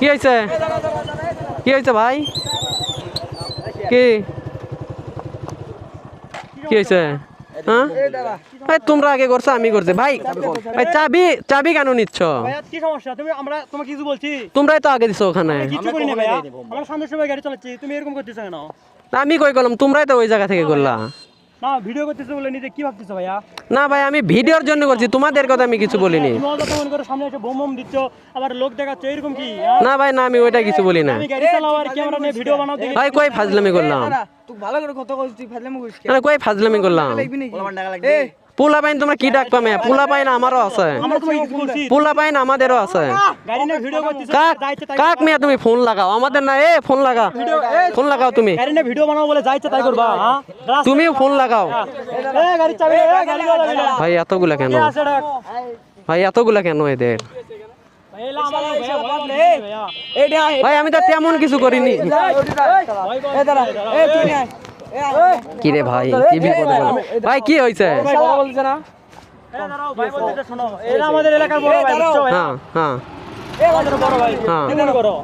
কি হয়েছে? কি হয়েছে ভাই? কি? কি হয়েছে? হ্যাঁ? ভাই তোমরা আগে করছ আমি করছি। ভাই ভাই চাবি চাবি কেন নিচ্ছ? কি সমস্যা? তুমি আমরা তোমাকে কিছু বলছি। তোমরাই তো আগে দিছো ওখানে। কিছু করি না আমরা সামনের সময় গাড়ি চালাচ্ছি। তুমি এরকম করতেছো কেন? আমি কই করলাম? তোমরাই তো ওই জায়গা থেকে করলা। না ভিডিও করতেছো বলে নিজে কি ভাবতেছো ভাইয়া? না ভাই আমি ভিডিওর জন্য করছি তোমাদের কথা আমি কিছু বলিনি। মনে করো সামনে এসে বোম বোম দিচ্ছ আবার লোক দেখাচ্ছ এরকম কি? হ্যাঁ? না ভাই না আমি ওইটা কিছু বলি না। আমি গাড়ি চালাও ক্যামেরা নিয়ে ভিডিও বানাও দেখি। ভাই কই ফাজলামি করলাম? তুই ভালো করে কথা কইছিস তুই ফাজলামি করিস না কই ফাজলামি করলাম? পোলা পাইন তোমরা কি ডাক পামে? পোলা পাইন আমারও আছে। পোলা পাইন আমাদেরও আছে। কাক কাক মিয়া, তুমি ফোন লাগাও। আমাদের না, এ, ফোন লাগা ফোন লাগাও তুমি। ভিডিও বানাও বলে যাইছে তাই করবা তুমিও ফোন লাগাও। ভাই, এতগুলা কেন? ভাই, এতগুলা কেন এদের? ভাই, আমি তো তেমন কিছু করিনি। কি রে ভাই কি বিপদ হলো? ভাই কি হয়েছে আমাদের এলাকার বড় ভাই হ্যাঁ হ্যাঁ বড় ভাই হ্যাঁ। কি মনে করো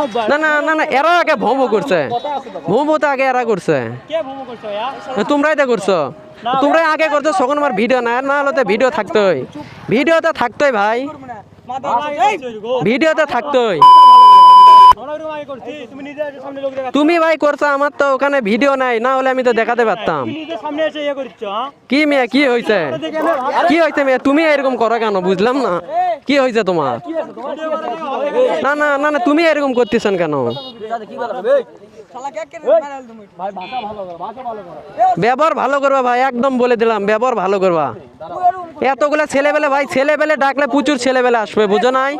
অভ্যাস না না না না এরা আগে ভোম করছে ভোম তো আগে এরা করছে কে ভ্রমণ করছে তোমরাই তো করছ তোমরাই আগে করছ তখন আমার ভিডিও না না হলে তো ভিডিও থাকতোই ভিডিও তো থাকতোই ভাই। ভিডিও তো থাকতোই আমরা ওইরকম আগে করছি তুমি ভাই করছ, আমার তো ওখানে ভিডিও নাই, না হলে আমি তো দেখাতে পারতাম। কি মেয়ে, কি হয়েছে কি হয়েছে মেয়ে? তুমি এরকম করো কেন? বুঝলাম না। কি হয়েছে তোমার। না না না না, তুমি এরকম করতেছেন কেন? ব্যবহার ভালো করবা ভাই, একদম বলে দিলাম, ব্যবহার ভালো করবা। এতগুলো ছেলেবেলে ভাই, ছেলেবেলে ডাকলে প্রচুর ছেলেবেলে আসবে, বুঝো নাই?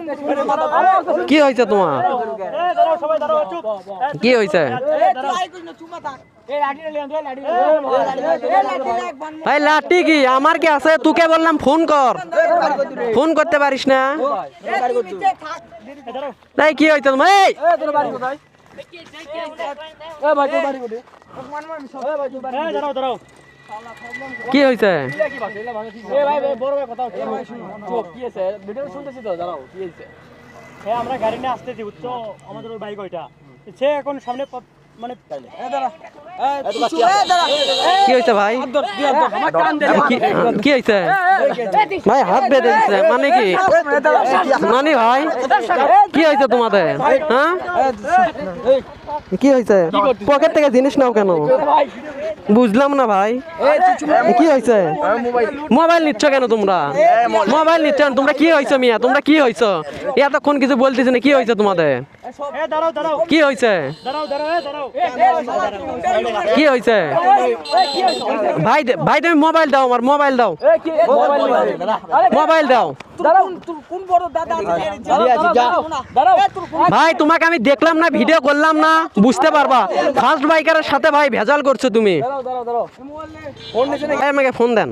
কি হয়েছে তোমার? কি হয়েছে? ভাই লাঠি কি? আমার কি আছে? তোকে বললাম ফোন কর। ফোন করতে পারিস না? তুই কি হয়েছে এ দাঁড়াও দাঁড়াও কি হয়েছে? এ আমরা গাড়ি নিয়ে আসতেছি উচ্চ আমাদের ওই বাইক ওইটা সে এখন সামনে মানে কি হয়েছে ভাই কি- কি হয়েছে ভাই হাত বেঁধে দিচ্ছে মানে কি মানে ভাই কি হয়েছে তোমাদের হ্যাঁ কি হয়েছে পকেট থেকে জিনিস নাও কেন? বুঝলাম না ভাই। কি হয়েছে মোবাইল নিচ্ছ কেন তোমরা? মোবাইল। নিচ্ছ? তোমরা? কি হয়েছে মিয়া? তোমরা কি হয়েছে এতক্ষণ কিছু বলতেছি না কি হয়েছে তোমাদের? কি হয়েছে কি হয়েছে ভাই দে- ভাই তুমি মোবাইল দাও আমার মোবাইল দাও। মোবাইল দাও। ভাই তোমাকে আমি দেখলাম না ভিডিও করলাম না বুঝতে পারবা। ফার্স্ট বাইকারের সাথে ভাই ভেজাল করছ তুমি। ভাই, আমাকে ফোন দেন।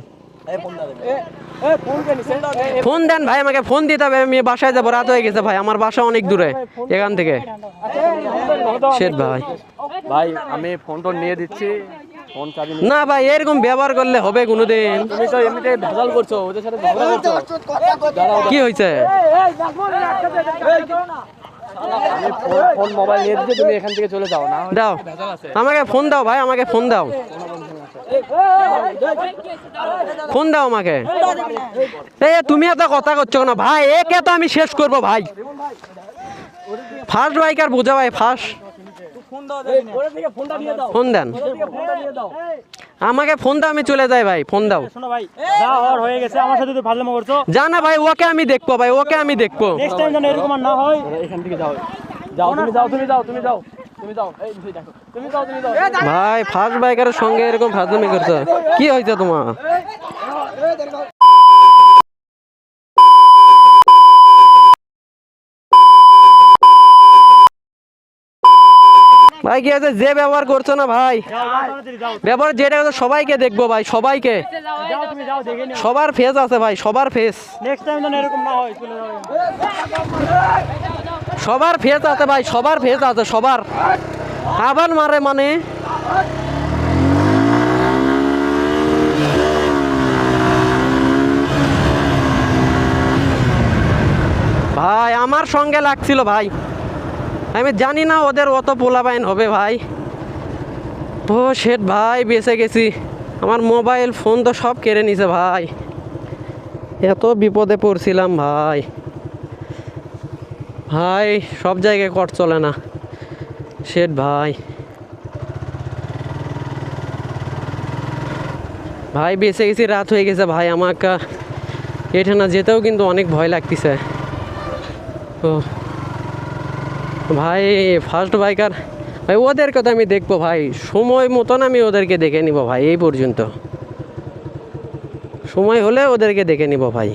ফোন দেন। ভাই আমাকে ফোন দিতে হবে। আমি বাসায় যাব রাত হয়ে গেছে ভাই। আমার বাসা অনেক দূরে এখান থেকে। শেট ভাই। ভাই আমি ফোন টোন নিয়ে দিচ্ছি। না ভাই এরকম ব্যবহার করলে হবে কোনোদিন। তুমি তো এমনিতে ভেজাল করছ ওদের সাথে ঝগড়া করছ। কি হয়েছে? ফোন- ফোন মোবাইল নিয়ে দিচ্ছি তুমি এখান থেকে চলে যাও না দাও। আমাকে ফোন দাও ভাই আমাকে ফোন দাও। ফোন দাও আমাকে। এই তুমি এত কথা করছ না ভাই একে তো আমি শেষ করব ভাই। ফার্স্ট বাইকার বোঝা ভাই ফার্স্ট। ফোন দেন। আমাকে ফোন দাও আমি চলে যাই ভাই ফোন দাও। শোনো ভাই যা হওয়ার হয়ে গেছে আমার সাথে ফাজলামো করছ। জানা ভাই ওকে আমি দেখব ভাই ওকে আমি দেখব। নেক্সট টাইম যেন এরকম না হয়। এখান থেকে যাও। যাও তুমি যাও তুমি যাও তুমি যাও তুমি যাও। এই তুমি দেখো তুমি যাও তুমি যাও। ভাই ফার্স্ট বাইকারের সঙ্গে এরকম ফাজলামি করছ। কি হয়েছে তোমার? ভাই, কি আছে যে ব্যবহার করছ না ভাই? ব্যবহার যেটা সবাইকে দেখব ভাই, সবাইকে। সবার ফেস আছে ভাই, সবার ফেস সবার ফেস আছে ভাই, সবার ফেস আছে, সবার। আবার মারে মানে। ভাই, আমার সঙ্গে লাগছিল ভাই। আমি জানি না ওদের অত পোলাবাইন হবে ভাই। ও শেট ভাই, বেঁচে গেছি। আমার মোবাইল ফোন তো সব কেড়ে নিছে ভাই। এত বিপদে পড়ছিলাম ভাই। ভাই, সব জায়গায় কট চলে না। শেট ভাই। ভাই, বেঁচে গেছি, রাত হয়ে গেছে ভাই আমাকে। এখানে যেতেও কিন্তু অনেক ভয় লাগতেছে। ও। ভাই ফার্স্ট বাইকার ভাই ওদের কথা আমি দেখব ভাই। সময় মতন আমি ওদেরকে দেখে নিব ভাই, এই পর্যন্ত। সময় হলে ওদেরকে দেখে নিব ভাই।